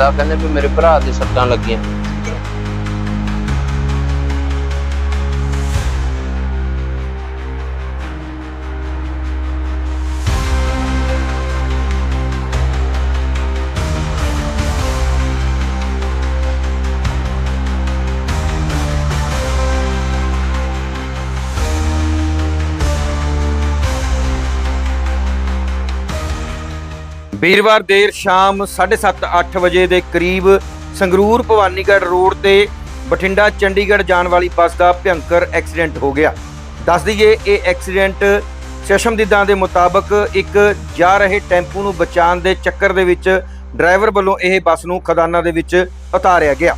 ਦਾ ਕਹਿੰਦੇ ਵੀ ਮੇਰੇ ਭਰਾ ਦੇ ਸੱਟਾਂ ਲੱਗੀਆਂ। ਵੀਰਵਾਰ ਦੇਰ ਸ਼ਾਮ 7:30 8 ਵਜੇ ਦੇ ਕਰੀਬ ਸੰਗਰੂਰ ਭਵਾਨੀਗੜ੍ਹ ਰੋਡ ਤੇ ਬਠਿੰਡਾ ਚੰਡੀਗੜ੍ਹ ਜਾਣ ਵਾਲੀ ਬੱਸ ਦਾ ਭਿਅੰਕਰ ਐਕਸੀਡੈਂਟ ਹੋ ਗਿਆ। ਦੱਸ ਦਈਏ, ਇਹ ਐਕਸੀਡੈਂਟ ਚਸ਼ਮਦੀਦਾਂ ਦੇ ਮੁਤਾਬਕ ਇੱਕ ਜਾ ਰਹੇ ਟੈਂਪੂ ਨੂੰ ਬਚਾਉਣ ਦੇ ਚੱਕਰ ਦੇ ਵਿੱਚ ਡਰਾਈਵਰ ਵੱਲੋਂ ਇਹ ਬੱਸ ਨੂੰ ਖਦਾਨਾ ਦੇ ਵਿੱਚ ਉਤਾਰਿਆ ਗਿਆ।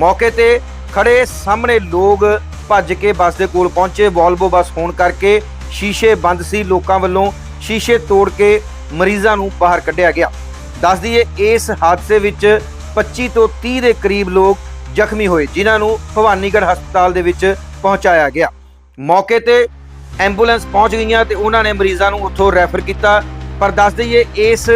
ਮੌਕੇ ਤੇ ਖੜੇ ਸਾਹਮਣੇ ਲੋਕ ਭੱਜ ਕੇ ਬੱਸ ਦੇ ਕੋਲ ਪਹੁੰਚੇ। ਵੋਲਵੋ ਬੱਸ ਹੋਣ ਕਰਕੇ ਸ਼ੀਸ਼ੇ ਬੰਦ ਸੀ। ਲੋਕਾਂ ਵੱਲੋਂ ਸ਼ੀਸ਼ੇ ਤੋੜ ਕੇ ਮਰੀਜ਼ਾਂ ਨੂੰ ਬਾਹਰ ਕੱਢਿਆ ਗਿਆ। ਦੱਸ ਦਈਏ, ਇਸ ਹਾਦਸੇ ਵਿੱਚ 25 ਤੋਂ 30 ਦੇ ਕਰੀਬ ਲੋਕ ਜ਼ਖਮੀ ਹੋਏ, ਜਿਨ੍ਹਾਂ ਨੂੰ ਭਵਾਨੀਗੜ੍ਹ ਹਸਪਤਾਲ ਦੇ ਵਿੱਚ ਪਹੁੰਚਾਇਆ ਗਿਆ। ਮੌਕੇ ਤੇ ਐਂਬੂਲੈਂਸ ਪਹੁੰਚ ਗਈਆਂ ਤੇ ਉਹਨਾਂ ਨੇ ਮਰੀਜ਼ਾਂ ਨੂੰ ਉੱਥੋਂ ਰੈਫਰ ਕੀਤਾ। ਪਰ ਦੱਸ ਦਈਏ, ਇਸ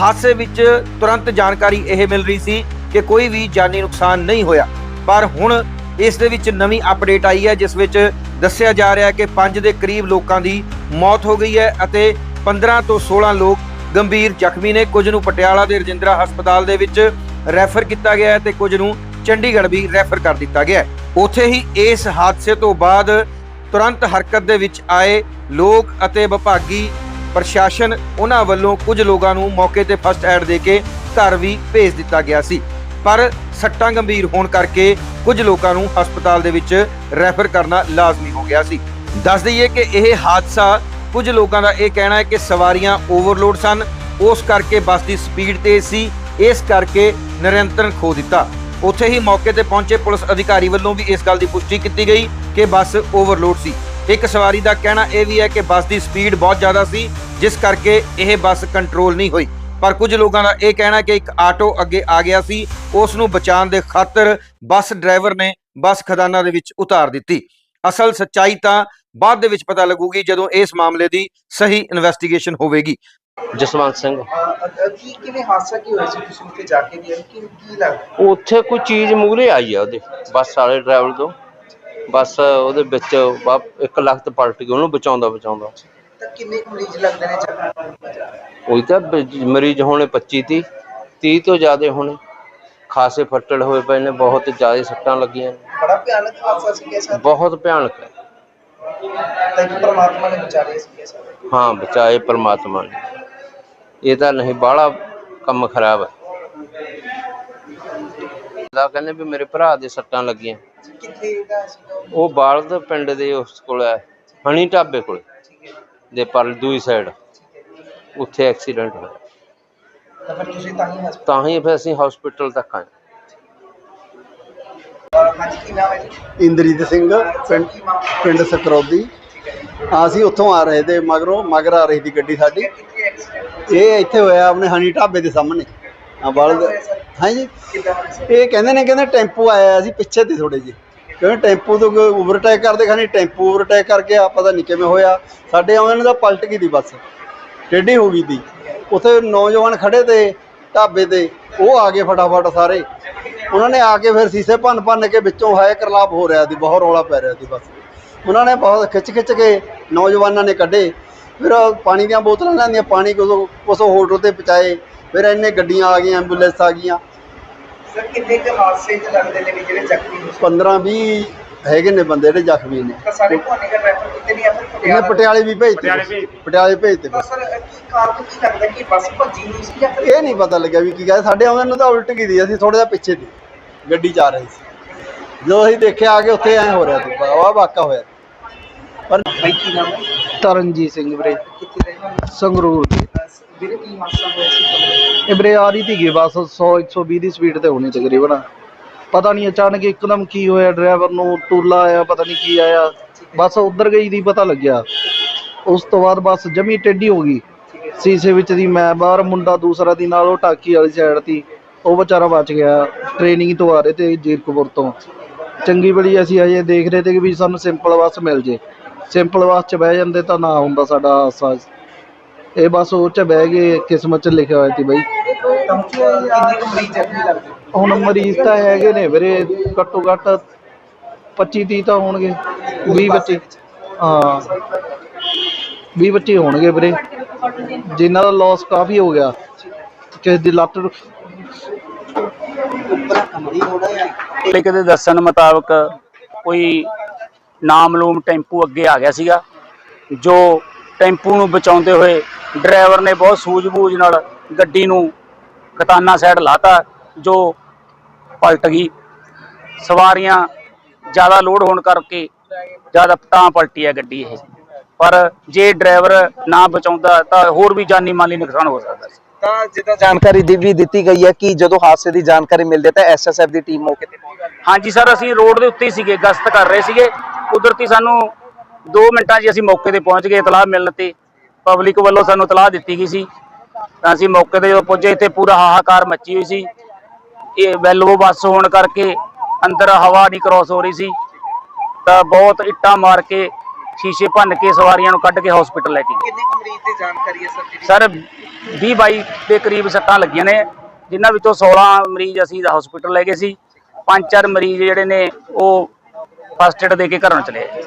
ਹਾਦਸੇ ਵਿੱਚ ਤੁਰੰਤ ਜਾਣਕਾਰੀ ਇਹ ਮਿਲ ਰਹੀ ਸੀ ਕਿ ਕੋਈ ਵੀ ਜਾਨੀ ਨੁਕਸਾਨ ਨਹੀਂ ਹੋਇਆ। ਪਰ ਹੁਣ ਇਸ ਦੇ ਵਿੱਚ ਨਵੀਂ ਅਪਡੇਟ ਆਈ ਹੈ, ਜਿਸ ਵਿੱਚ ਦੱਸਿਆ ਜਾ ਰਿਹਾ ਹੈ ਕਿ 5 ਦੇ ਕਰੀਬ ਲੋਕਾਂ ਦੀ ਮੌਤ ਹੋ ਗਈ ਹੈ ਅਤੇ 15 ਤੋਂ 16 ਲੋਕ ਗੰਭੀਰ ਜ਼ਖਮੀ ਨੇ। ਕੁਝ ਨੂੰ ਪਟਿਆਲਾ ਦੇ ਰਜਿੰਦਰਾ ਹਸਪਤਾਲ ਦੇ ਵਿੱਚ ਰੈਫਰ ਕੀਤਾ ਗਿਆ ਹੈ ਤੇ ਕੁਝ ਨੂੰ ਚੰਡੀਗੜ੍ਹ ਵੀ ਰੈਫਰ ਕਰ ਦਿੱਤਾ ਗਿਆ ਹੈ। ਉੱਥੇ ਹੀ ਇਸ ਹਾਦਸੇ ਤੋਂ ਬਾਅਦ ਤੁਰੰਤ ਹਰਕਤ ਦੇ ਵਿੱਚ ਆਏ ਲੋਕ ਅਤੇ ਵਿਭਾਗੀ ਪ੍ਰਸ਼ਾਸਨ ਉਹਨਾਂ ਵੱਲੋਂ ਕੁਝ ਲੋਕਾਂ ਨੂੰ ਮੌਕੇ ਤੇ ਫਸਟ ਐਡ ਦੇ ਕੇ ਘਰ ਵੀ ਭੇਜ ਦਿੱਤਾ ਗਿਆ ਸੀ। ਪਰ ਸੱਟਾਂ ਗੰਭੀਰ ਹੋਣ ਕਰਕੇ ਕੁਝ ਲੋਕਾਂ ਨੂੰ ਹਸਪਤਾਲ ਦੇ ਵਿੱਚ ਰੈਫਰ ਕਰਨਾ ਲਾਜ਼ਮੀ ਹੋ ਗਿਆ ਸੀ। ਦੱਸ ਦਈਏ ਕਿ ਇਹ ਹਾਦਸਾ ਕੁਝ ਲੋਕਾਂ ਦਾ ਇਹ ਕਹਿਣਾ ਹੈ ਕਿ ਸਵਾਰੀਆਂ ਓਵਰਲੋਡ ਸਨ। ਉਸ ਕਰਕੇ ਬੱਸ ਦੀ ਸਪੀਡ ਤੇਜ਼ ਸੀ। ਇਸ ਕਰਕੇ ਨਿਰੰਤਰਨ ਖੋ ਦਿੱਤਾ। ਉੱਥੇ ਹੀ ਮੌਕੇ ਤੇ ਪਹੁੰਚੇ ਪੁਲਿਸ ਅਧਿਕਾਰੀ ਵੱਲੋਂ ਵੀ ਇਸ ਗੱਲ ਦੀ ਪੁਸ਼ਟੀ ਕੀਤੀ ਗਈ ਕਿ ਬੱਸ ਓਵਰਲੋਡ ਸੀ। ਇੱਕ ਸਵਾਰੀ ਦਾ ਕਹਿਣਾ ਇਹ ਵੀ ਹੈ ਕਿ ਬੱਸ ਦੀ ਸਪੀਡ ਬਹੁਤ ਜ਼ਿਆਦਾ ਸੀ, ਜਿਸ ਕਰਕੇ ਇਹ ਬੱਸ ਕੰਟਰੋਲ ਨਹੀਂ ਹੋਈ। ਪਰ ਕੁਝ ਲੋਕਾਂ ਦਾ ਇਹ ਕਹਿਣਾ ਕਿ ਇੱਕ ਆਟੋ ਅੱਗੇ ਆ ਗਿਆ ਸੀ। ਉਸ ਨੂੰ ਬਚਾਉਣ ਦੇ ਖਾਤਰ ਬੱਸ ਡਰਾਈਵਰ ਨੇ ਬੱਸ ਖਦਾਨਾ ਦੇ ਵਿੱਚ ਉਤਾਰ ਦਿੱਤੀ। ਅਸਲ ਸੱਚਾਈ ਤਾਂ ਬਾਅਦ ਦੇ ਵਿੱਚ ਪਤਾ ਲੱਗੂਗੀ ਜਦੋਂ ਇਸ ਮਾਮਲੇ ਦੀ ਸਹੀ ਇਨਵੈਸਟੀਗੇਸ਼ਨ ਹੋਵੇਗੀ। ਜਸਵੰਤ ਸਿੰਘ। ਕੀ ਕਿਵੇਂ ਹਾਦਸਾ ਕੀ ਹੋਇਆ ਸੀ ਤੁਸੀਂ ਉੱਥੇ ਜਾ ਕੇ ਗਏ ਕੀ ਕੀ ਲੱਗਦਾ? ਉੱਥੇ ਕੋਈ ਚੀਜ਼ ਮੂਹਰੇ ਆਈ ਆ ਉਹਦੇ ਬੱਸ ਵਾਲੇ ਡਰਾਈਵਰ ਤੋਂ। ਬੱਸ ਉਹਦੇ ਵਿੱਚ ਵਾ- ਇੱਕ ਲੱਖ ਪਲਟ ਗਈ ਉਹਨੂੰ ਬਚਾਉਂਦਾ ਬਚਾਉਂਦਾ। ਤਾਂ ਕਿੰਨੇ ਮਰੀਜ਼ ਲੱਗਦੇ ਨੇ ਚੱਕਰ ਉਹੀ ਤਾਂ ਬ- ਮਰੀਜ਼ ਹੋਣੇ 25 30 30 ਤੋਂ ਜ਼ਿਆਦਾ ਹੋਣੇ। ਖਾਸੇ ਫੱਟੜ ਹੋਏ ਪਏ ਨੇ ਬਹੁਤ ਜ਼ਿਆਦਾ ਸੱਟਾਂ ਲੱਗੀਆਂ ਨੇ। ਬੜਾ ਭਿਆਨਕ ਹਾਦਸਾ ਸੀ ਸਰ ਬਹੁਤ ਭਿਆਨਕ ਹੈ। ਤਾਂ ਇੱਕ ਪਰਮਾਤਮਾ ਨੇ ਬਚਾ ਲਿਆ ਸੀ ਇਹ ਸਰ। ਹਾਂ ਬਚਾਏ ਪ੍ਰਮਾਤਮਾ ਨੇ। ਇਹ ਤਾਂ ਨਹੀਂ ਬਾਹਲਾ ਕੰਮ ਖਰਾਬ ਹੈ। ਦਾ ਕਹਿੰਦੇ ਵੀ ਮੇਰੇ ਭਰਾ ਦੇ ਸੱਟਾਂ ਲੱਗੀਆਂ। ਕਿੱਥੇ ਦਾ ਸੀ ਉਹ? ਉਹ ਬਾਲਦ ਪਿੰਡ ਦੇ ਉਸ ਕੋਲ ਹੈ ਹਣੀ ਢਾਬੇ ਕੋਲ। ਠੀਕ ਹੈ। ਦੇ ਪਰ ਦੂਈ ਸਾਈਡ ਉੱਥੇ ਐਕਸੀਡੈਂਟ ਹੋਇਆ। ਤਾਂ ਫਿਰ ਤੁਸੀਂ ਤਾਂ ਹੀ ਹਸਪਤਾਲ ਤਾਂ ਹੀ ਫਿਰ ਅਸੀਂ ਹਸਪੀਟਲ ਤੱਕ ਆਏ। ਇੰਦਰਜੀਤ ਸਿੰਘ, ਪਿੰਡ ਪਿੰਡ ਸਕਰੌਦੀ। ਅਸੀਂ ਉੱਥੋਂ ਆ ਰਹੇ ਤੇ ਮਗਰੋਂ ਮਗਰ ਆ ਰਹੀ ਸੀ ਗੱਡੀ ਸਾਡੀ। ਇਹ ਇੱਥੇ ਹੋਇਆ ਆਪਣੇ ਹਨੀ ਢਾਬੇ ਦੇ ਸਾਹਮਣੇ। ਆ ਬਲਦ ਹਾਂਜੀ ਕਿੱਦਾਂ ਇਹ ਕਹਿੰਦੇ ਨੇ, ਕਹਿੰਦੇ ਟੈਂਪੂ ਆਇਆ ਸੀ ਪਿੱਛੇ ਤੇ ਥੋੜੇ ਜਿਹੇ। ਕਿਉਂਕਿ ਟੈਂਪੂ ਤੋਂ ਕੋਈ ਓਵਰਟੇਕ ਕਰਦੇ ਖਾਣੀ, ਟੈਂਪੂ ਓਵਰਟੇਕ ਕਰਕੇ ਆ ਪਤਾ ਨਹੀਂ ਕਿਵੇਂ ਹੋਇਆ। ਸਾਡੇ ਆਉਂਦੇ ਨੇ ਤਾਂ ਪਲਟ ਗਈ ਦੀ ਬੱਸ। ਟੇਢੀ ਹੋ ਗਈ ਦੀ। ਉੱਥੇ ਨੌਜਵਾਨ ਖੜੇ ਤੇ ਢਾਬੇ ਤੇ, ਉਹ ਆ ਗਏ ਫਟਾਫਟ ਸਾਰੇ। ਉਹਨਾਂ ਨੇ ਆ ਕੇ ਫਿਰ ਸੀਸੇ ਭੰਨ ਭੰਨ ਕੇ ਵਿੱਚੋਂ ਹਾਏ ਕਰਲਾਪ ਹੋ ਰਿਹਾ ਸੀ ਬਹੁਤ ਰੌਲਾ ਪੈ ਰਿਹਾ ਸੀ ਬਸ। ਉਹਨਾਂ ਨੇ ਬਹੁਤ ਖਿੱਚ ਖਿੱਚ ਕੇ ਨੌਜਵਾਨਾਂ ਨੇ ਕੱਢੇ। ਫਿਰ ਪਾਣੀ ਦੀਆਂ ਬੋਤਲਾਂ ਲੈਂਦੀਆਂ ਪਾਣੀ ਕੋਸੋਂ ਕੋਸੋਂ ਹੋਟਲ ਤੇ ਪਹੁੰਚਾਏ। ਫਿਰ ਇੰਨੇ ਗੱਡੀਆਂ ਆ ਗਈਆਂ ਐਂਬੂਲੈਂਸ ਆ ਗਈਆਂ। ਸਰ ਕਿੰਨੇ ਕੁ ਹਾਦਸੇ ਚ ਲੱਗਦੇ ਨੇ ਵੀ ਜਿਹੜੇ ਜ਼ਖਮੀ ਹੋਏ 15 20 ਹੈਗੇ ਨੇ ਬੰਦੇ ਜਿਹੜੇ ਜ਼ਖਮੀ ਨੇ। ਤਾਂ ਸਾਰੇ ਦਾ ਰੈਫਰ ਕਿਤੇ ਨਹੀਂ ਆ ਫਿਰ ਇਹਨੇ ਪਟਿਆਲੇ ਵੀ ਭੇਜਤੇ ਪਟਿਆਲੇ ਭੇਜਤੇ ਤਾਂ ਸਰ ਕੀ ਕਾਰਨ ਕੀ ਲੱਗਦਾ ਕਿ ਬੱਸ ਭੱਜੀ ਨਹੀਂ ਸੀ ਜਾਂ ਫਿਰ ਇਹ ਨਹੀਂ ਪਤਾ ਲੱਗਿਆ ਵੀ ਕੀ ਕਹਿੰਦੇ ਸਾਡੇ ਆਉਂਦੇ ਨੂੰ ਤਾਂ ਉਲਟ ਗਈ ਦੀ ਅਸੀਂ ਥੋੜਾ ਜਿਹਾ ਪਿੱਛੇ ਦੀ ਗੱਡੀ ਜਾ ਰਹੀ ਸੀ। ਜਦੋਂ ਅਸੀਂ ਦੇਖਿਆ ਆ ਕੇ ਉੱਥੇ ਐ ਹੋ ਰਿਹਾ ਸੀ ਵਾਹ ਵਾਕਾ ਹੋਇਆ। ਪਰ ਬਾਈ ਕੀ ਨਾਮ ਹੈ? ਤਰਨਜੀਤ ਸਿੰਘ ਵੀਰੇ। ਕਿੱਥੇ ਰਹਿਣਾ ਸੰਗਰੂਰ ਦੀ। ਵੀਰੇ ਕੀ ਹਾਦਸਾ ਹੋਇਆ ਸੀ? ਇਹ ਵੀਰੇ ਆ ਰਹੀ ਸੀਗੀ ਬਸ 100 120 ਦੀ ਸਪੀਡ ਤੇ ਹੋਣੀ ਤਕਰੀਬਨ। ਪਤਾ ਨਹੀਂ ਅਚਾਨਕ ਇੱਕਦਮ ਕੀ ਹੋਇਆ ਡਰਾਈਵਰ ਨੂੰ ਟੂਲਾ ਆਇਆ ਪਤਾ ਨਹੀਂ ਕੀ ਆਇਆ। ਬਸ ਉਧਰ ਗਈ ਦੀ ਪਤਾ ਲੱਗਿਆ। ਉਸ ਤੋਂ ਬਾਅਦ ਬਸ ਜਮੀ ਟੇਢੀ ਹੋ ਗਈ। ਸੀਸੇ ਵਿੱਚ ਦੀ ਮੈਂ ਬਾਹਰ, ਮੁੰਡਾ ਦੂਸਰਾ ਦੀ ਨਾਲ, ਉਹ ਟਾਕੀ ਵਾਲੀ ਸਾਈਡ ਤੀ ਉਹ ਵਿਚਾਰਾ ਬਚ ਗਿਆ ਟ੍ਰੇਨਿੰਗ ਤੋਂ ਆ ਰਹੇ ਤੇ ਜੀਰਕਪੁਰ ਤੋਂ। ਚੰਗੀ ਬੜੀ ਅਸੀਂ ਅਜੇ ਦੇਖ ਰਹੇ ਤੇ ਕਿ ਵੀ ਸਾਨੂੰ ਸਿੰਪਲ ਬੱਸ ਮਿਲ ਜੇ। ਸਿੰਪਲ ਬੱਸ 'ਚ ਬਹਿ ਜਾਂਦੇ ਤਾਂ ਨਾ ਹੁੰਦਾ ਸਾਡਾ ਹਾਦਸਾ ਇਹ ਬੱਸ ਉਹ 'ਚ ਬਹਿ ਗਏ ਕਿਸਮਤ 'ਚ ਲਿਖਿਆ ਹੋਇਆ ਸੀ ਬਈ। ਹੁਣ ਮਰੀਜ਼ ਹੁਣ ਮਰੀਜ਼ ਤਾਂ ਹੈਗੇ ਨੇ ਵੀਰੇ, ਘੱਟੋ ਘੱਟ 25 30 ਤਾਂ ਹੋਣਗੇ 20 ਬੱਚੇ। ਹਾਂ 20 ਬੱਚੇ ਹੋਣਗੇ ਵੀਰੇ। ਜਿਨ੍ਹਾਂ ਦਾ ਲਾਸ ਕਾਫੀ ਹੋ ਗਿਆ। ਕਿਸੇ ਦੀ ਲੱਤ ਟੁੱਟ- ਦੇ ਦੱਸਣ ਮੁਤਾਬਕ ਕੋਈ ਨਾਮਲੂਮ ਟੈਂਪੂ ਅੱਗੇ ਆ ਗਿਆ ਸੀਗਾ, ਜੋ ਟੈਂਪੂ ਨੂੰ ਬਚਾਉਂਦੇ ਹੋਏ ਡਰਾਈਵਰ ਨੇ ਬਹੁਤ ਸੂਝ-ਬੂਝ ਨਾਲ ਗੱਡੀ ਨੂੰ ਕਟਾਨਾ ਸਾਈਡ ਲਾਤਾ, ਜੋ ਪਲਟ ਗਈ। ਸਵਾਰੀਆਂ ਜ਼ਿਆਦਾ ਲੋਡ ਹੋਣ ਕਰਕੇ ਜ਼ਿਆਦਾ ਤਾਂ ਪਲਟੀ ਹੈ ਗੱਡੀ ਇਹ। ਪਰ ਜੇ ਡਰਾਈਵਰ ਨਾ ਬਚਾਉਂਦਾ ਤਾਂ ਹੋਰ ਵੀ ਜਾਨੀ ਮਾਲੀ ਨੁਕਸਾਨ ਹੋ ਸਕਦਾ ਸੀ। ਤਾਂ ਜਿੱਦਾਂ ਜਾਣਕਾਰੀ ਦੀ ਵੀ ਦਿੱਤੀ ਗਈ ਹੈ ਕਿ ਜਦੋਂ ਹਾਦਸੇ ਦੀ ਜਾਣਕਾਰੀ ਮਿਲਦੀ ਤਾਂ ਐਸਐਸਐਫ ਦੀ ਟੀਮ ਮੌਕੇ ਤੇ ਪਹੁੰਚ ਜਾਂਦੀ ਹਾਂਜੀ ਸਰ ਅਸੀਂ ਰੋਡ ਦੇ ਉੱਤੇ ਹੀ ਸੀਗੇ ਗਸ਼ਤ ਕਰ ਰਹੇ ਸੀਗੇ। ਕੁਦਰਤੀ ਸਾਨੂੰ 2 ਮਿੰਟਾਂ 'ਚ ਅਸੀਂ ਮੌਕੇ ਤੇ ਪਹੁੰਚ ਗਏ ਇਤਲਾਹ ਮਿਲਣ ਤੇ। ਪਬਲਿਕ ਵੱਲੋਂ ਸਾਨੂੰ ਇਤਲਾਹ ਦਿੱਤੀ ਗਈ ਸੀ। ਤਾਂ ਅਸੀਂ ਮੌਕੇ ਤੇ ਜਦੋਂ ਪਹੁੰਚੇ ਇੱਥੇ ਪੂਰਾ ਹਾਹਾਕਾਰ ਮੱਚੀ ਹੋਈ ਸੀ। ਇਹ ਵੈਲਵੋ ਬੱਸ ਹੋਣ ਕਰਕੇ ਅੰਦਰ ਹਵਾ ਨਹੀਂ ਕ੍ਰੋਸ ਹੋ ਰਹੀ ਸੀ। ਤਾਂ ਬਹੁਤ ਇੱਟਾਂ ਮਾਰ ਕੇ ਸ਼ੀਸ਼ੇ ਭੰਨ ਕੇ ਸਵਾਰੀਆਂ ਨੂੰ ਕੱਢ ਕੇ ਹਸਪੀਟਲ ਲੈ ਕੇ ਗਏ। ਕਿੰਨੇ ਕੁ ਮਰੀਜ਼ ਦੀ ਜਾਣਕਾਰੀ ਹੈ ਸਰ ਜਿਹੜੀ? ਸਰ 20 22 ਦੇ ਕਰੀਬ ਸੱਟਾਂ ਲੱਗੀਆਂ ਨੇ ਜਿਨ੍ਹਾਂ ਵਿੱਚੋਂ 16 ਮਰੀਜ਼ ਅਸੀਂ ਹਸਪੀਟਲ ਲੈ ਗਏ ਸੀ ਪੰਜ ਚਾਰ ਮਰੀਜ਼ ਜਿਹੜੇ ਨੇ ਉਹ ਫਸਟ ਏਡ ਦੇ ਕੇ ਘਰੋਂ ਚਲੇ ਗਏ।